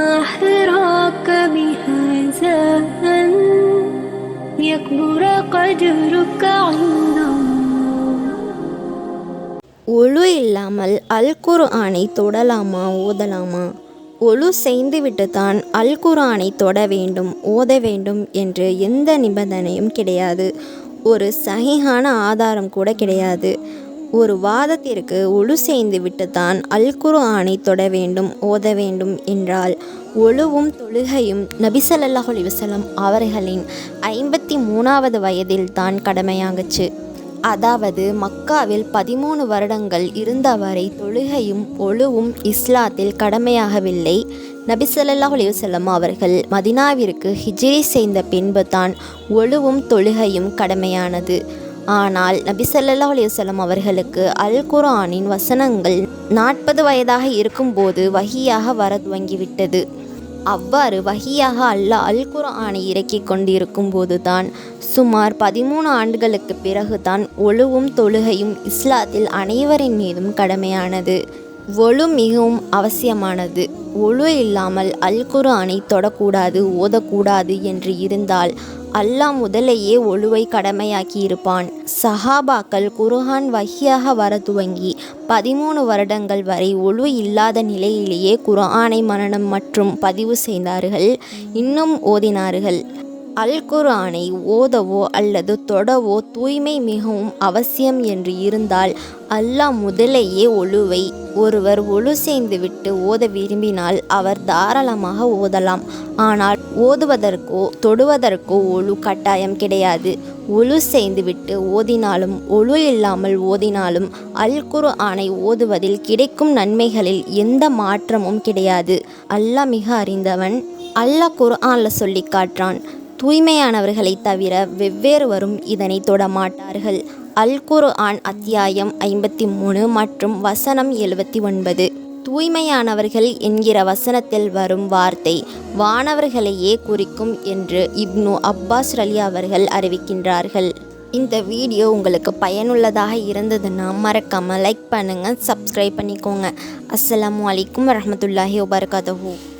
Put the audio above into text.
ما حراك بهذا أن يكبر قدرك عند الله ஒழு இல்லாமல் அல் குர்ஆனை தொடலாமா ஓதலாமா ஒழு செய்துவிட்டு தான் அல் குர்ஆனை தொட வேண்டும் ஓத வேண்டும் என்று எந்த நிபந்தனையும் கிடையாது ஒரு சஹீஹான ஆதாரம் கூட கிடையாது ஒரு வாதத்திற்கு ஒழு சேர்ந்து விட்டுத்தான் தான் அல் தொட வேண்டும் ஓத வேண்டும் என்றால் ஒழுவும் தொழுகையும் நபி ஸல்லல்லாஹு அவர்களின் ஐம்பத்தி மூணாவது வயதில் தான் கடமையாகுச்சு அதாவது மக்காவில் பதிமூணு வருடங்கள் இருந்தவரை தொழுகையும் ஒழுவும் இஸ்லாத்தில் கடமையாகவில்லை. நபி ஸல்லல்லாஹு அவர்கள் மதினாவிற்கு ஹிஜ்ரி செய்த பின்பு தான் ஒழுவும் தொழுகையும் கடமையானது. ஆனால் நபி சல்லா அலைஹி அவர்களுக்கு அல் குரானின் வசனங்கள் நாற்பது வயதாக இருக்கும்போது வகியாக வர துவங்கிவிட்டது. அவ்வாறு வகியாக அல்லாஹ் அல் குரானை இறக்கி கொண்டிருக்கும் போதுதான் சுமார் பதிமூணு ஆண்டுகளுக்கு பிறகுதான் ஒழுவும் தொழுகையும் இஸ்லாத்தில் அனைவரின் மீதும் கடமையானது. ஒழு மிகவும் அவசியமானது. ஒழு இல்லாமல் அல் குர்ஆனை தொடக்கூடாது ஓதக்கூடாது என்று இருந்தால் அல்லாஹ் முதலையே ஒழுவை கடமையாக்கி இருப்பான் சஹாபாக்கள் குருஹான் வஹியாக வர துவங்கி பதிமூணு வருடங்கள் வரை ஒழு இல்லாத நிலையிலேயே குர்ஆனை மரணம் மற்றும் பதிவு செய்தார்கள். இன்னும் ஓதினார்கள். அல் குர்ஆனை ஓதவோ அல்லது தொடவோ தூய்மை மிகவும் அவசியம் என்று இருந்தால் அல்லாஹ் முதலேயே ஒழுவை. ஒருவர் ஒழு சேர்ந்துவிட்டு ஓத விரும்பினால் அவர் தாராளமாக ஓதலாம். ஆனால் ஓதுவதற்கோ தொடுவதற்கோ ஒழு கட்டாயம் கிடையாது. ஒழு சேர்ந்துவிட்டு ஓதினாலும் ஒழு இல்லாமல் ஓதினாலும் அல் ஆணை ஓதுவதில் கிடைக்கும் நன்மைகளில் எந்த மாற்றமும் கிடையாது. அல்லாஹ் மிக அறிந்தவன். அல்லாஹ் குர்ஆனில் சொல்லி காட்டுறான் தூய்மையானவர்களை தவிர வெவ்வேறுவரும் இதனை தொடமாட்டார்கள். அல் குரு ஆண் அத்தியாயம் ஐம்பத்தி மூணு மற்றும் வசனம் எழுபத்தி ஒன்பது தூய்மையானவர்கள் என்கிற வசனத்தில் வரும் வார்த்தை வானவர்களையே குறிக்கும் என்று இப்னு அப்பாஸ் ரலி அவர்கள் அறிவிக்கின்றார்கள். இந்த வீடியோ உங்களுக்கு பயனுள்ளதாக இருந்ததுன்னா மறக்காமல் லைக் பண்ணுங்கள் சப்ஸ்கிரைப் பண்ணிக்கோங்க. அஸ்லாம் அலைக்கும் வரமத்துல்லாஹி வபர்கதூ